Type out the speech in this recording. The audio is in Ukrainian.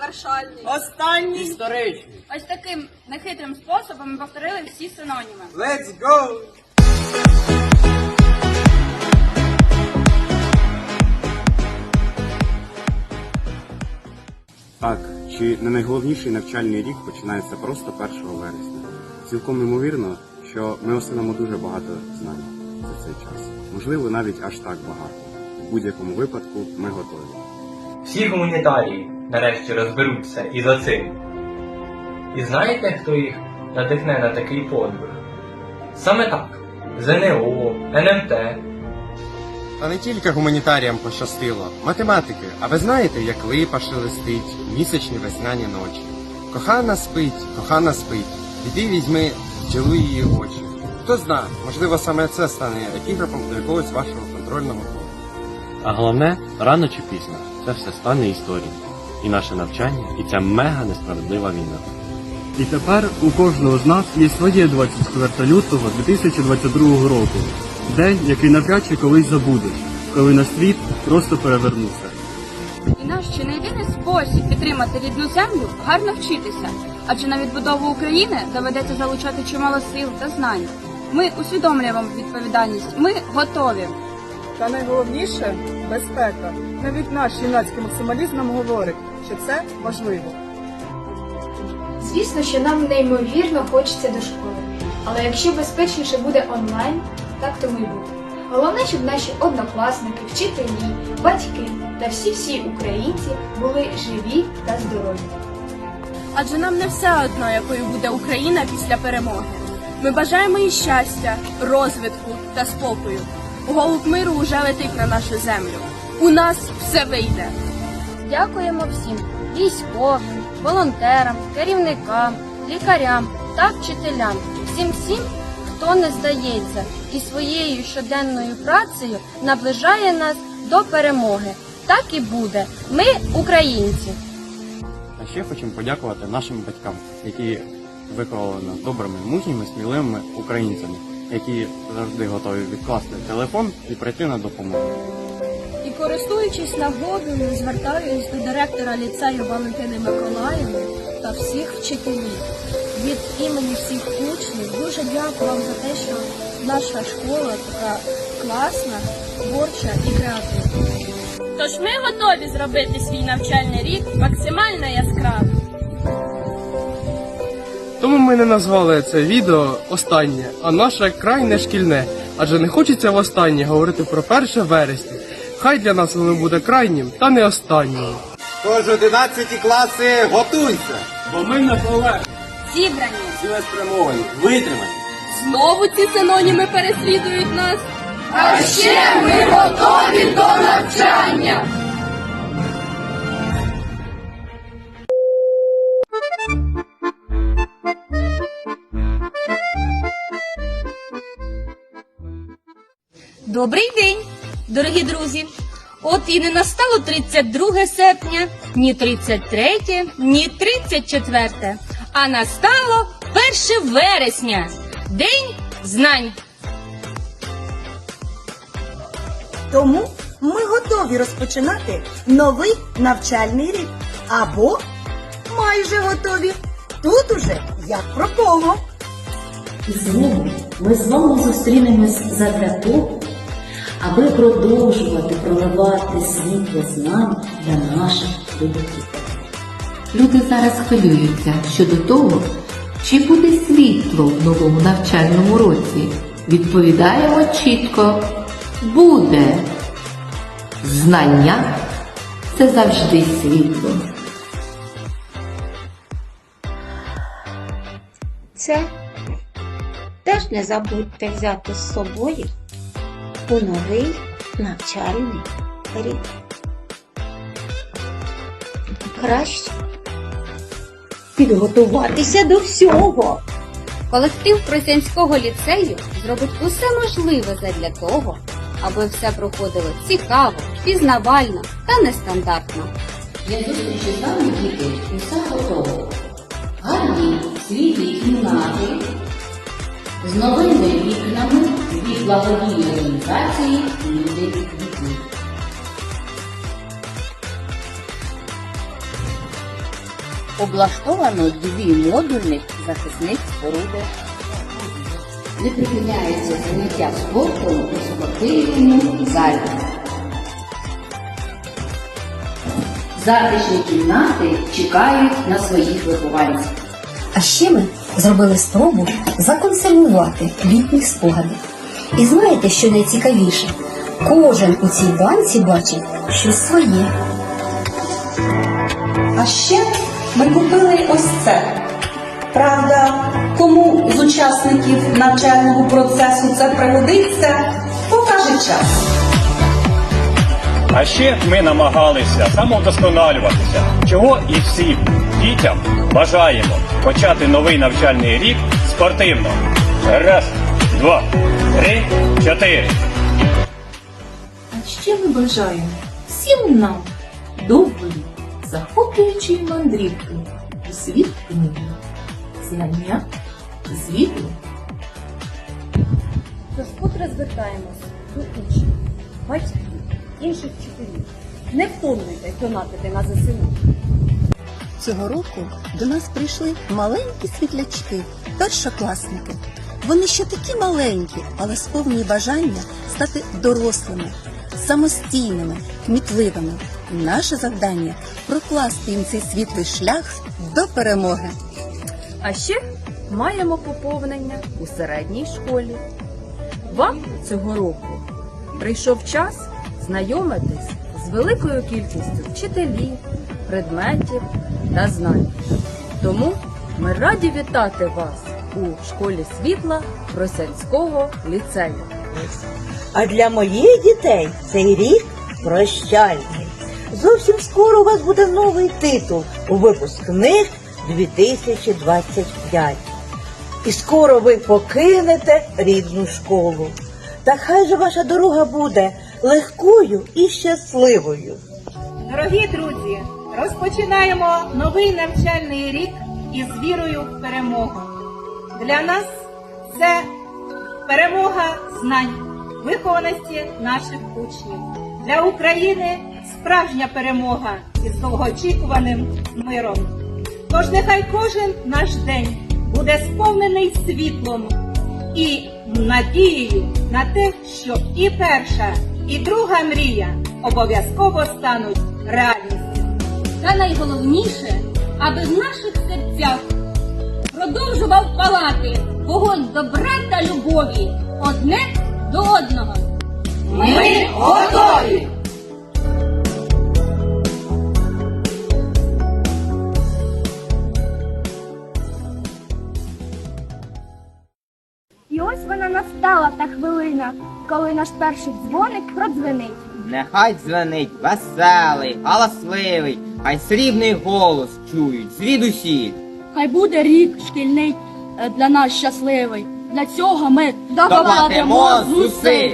завершальний. Останній. Історичний. Ось таким нехитрим способом ми повторили всі синоніми. Let's go! Так, чи не найголовніший навчальний рік починається просто 1 вересня. Цілком ймовірно, що ми осилимо дуже багато знань за цей час. Можливо, навіть аж так багато. В будь-якому випадку ми готові. Всі гуманітарії нарешті розберуться і за цим. І знаєте, хто їх надихне на такий подвиг? Саме так: ЗНО, НМТ. Та не тільки гуманітаріям пощастило, математики. А ви знаєте, як липа шелестить, місячні весняні ночі. Кохана спить, кохана спить. Іди візьми, вчили її очі. Хто зна, можливо, саме це стане епіграфом до якогось вашого контрольного кола. А головне, рано чи пізно, це все стане історією. І наше навчання, і ця мега несправедлива війна. І тепер у кожного з нас є своє 24 лютого 2022 року. День, який навряд чи колись забудеш, коли наш світ просто перевернувся. І наш чи не єдиний спосіб підтримати рідну землю гарно вчитися, адже на відбудову України доведеться залучати чимало сил та знань. Ми усвідомлюємо відповідальність. Ми готові. Та найголовніше безпека. Навіть наш юнацький максималізм нам говорить, що це важливо. Звісно, що нам неймовірно хочеться до школи. Але якщо безпечніше буде онлайн, так тому й буде. Головне, щоб наші однокласники, вчителі, батьки та всі-всі українці були живі та здорові. Адже нам не все одно, якою буде Україна після перемоги. Ми бажаємо їй щастя, розвитку та спокою. Голуб миру уже летить на нашу землю. У нас все вийде. Дякуємо всім військовим, волонтерам, керівникам, лікарям та вчителям, всім всім, хто не здається і своєю щоденною працею наближає нас до перемоги. Так і буде. Ми українці. А ще хочемо подякувати нашим батькам, які виклали нас добрими, мужніми, сміливими українцями, які завжди готові відкласти телефон і прийти на допомогу. І користуючись нагодою, звертаюсь до директора ліцею Валентини Миколаївни та всіх вчителів. Від імені всіх учнів дуже дякую вам за те, що наша школа така класна, творча і креативна. Тож ми готові зробити свій навчальний рік максимально яскравим. Тому ми не назвали це відео останнє, а наше крайне шкільне. Адже не хочеться востаннє говорити про 1 вересня. Хай для нас воно буде крайнім та не останнім. Тож 11 класи готуйся! Бо ми на поле. Зібрані. Цілеспрямовані, витримані. Знову ці синоніми переслідують нас. А ще ми готові до навчання. Добрий день, дорогі друзі! От і не настало 32 серпня, ні 33, ні 34, а настало 1 вересня, День знань. Тому ми готові розпочинати новий навчальний рік. Або майже готові. Тут уже як про кого. І знову ми знову зустрінемось задля того, аби продовжувати проливати світло знань для наших любителів. Люди зараз хвилюються щодо того, чи буде світло в новому навчальному році. Відповідаємо чітко буде. Знання це завжди світло. Це теж не забудьте взяти з собою у новий навчальний рік. Краще підготуватися до всього. Колектив Просянського ліцею зробить усе можливе задля того, аби все проходило цікаво, пізнавально та нестандартно. Для зустрічі з вами діти усе готово. Гарні світлі кімнати з новими вікнами від благодійної організації «Люди дітей». Облаштовано дві модульних захисних споруди. Не припиняється заняття спортом у спортивному залі. Затишні кімнати чекають на своїх вихованців. А ще ми зробили спробу законсервувати літніх спогадів. І знаєте, що найцікавіше? Кожен у цій банці бачить щось своє. А ще ми купили ось це. Правда, кому з учасників навчального процесу це пригодиться, покаже час. А ще ми намагалися самовдосконалюватися, чого і всім дітям бажаємо почати новий навчальний рік спортивно. Раз, два, три, чотири. А ще ми бажаємо всім нам довгої, захоплюючої мандрівки у світ книги, знання, звітло Тож вкотре звертаємось до учнів, батьків, інших вчителів. Не втомлюйте донатити на ЗСУ. Цього року до нас прийшли маленькі світлячки, першокласники. Вони ще такі маленькі, але сповні бажання стати дорослими, самостійними, кмітливими. Наше завдання прокласти їм цей світлий шлях до перемоги. А ще маємо поповнення у середній школі. Вам цього року прийшов час знайомитись з великою кількістю вчителів, предметів та знань. Тому ми раді вітати вас у школі світла Росянського ліцею. А для моїх дітей цей рік прощальний. Зовсім скоро у вас буде новий титул у випускних 2025. І скоро ви покинете рідну школу. Та хай же ваша дорога буде легкою і щасливою. Дорогі друзі, розпочинаємо новий навчальний рік із вірою в перемогу. Для нас це перемога знань, вихованості наших учнів. Для України справжня перемога із довгоочікуваним миром. Тож нехай кожен наш день буде сповнений світлом і надією на те, що і перша, і друга мрія обов'язково стануть реальністю. Та найголовніше, аби в наших серцях продовжував палати вогонь добра та любові одне до одного. Ми готові! І ось вона настала та хвилина, коли наш перший дзвоник продзвенить. Нехай дзвенить веселий, галасливий, хай срібний голос чують звідусіль. Хай буде рік шкільний е, для нас щасливий. Для цього ми Докладемо зусиль.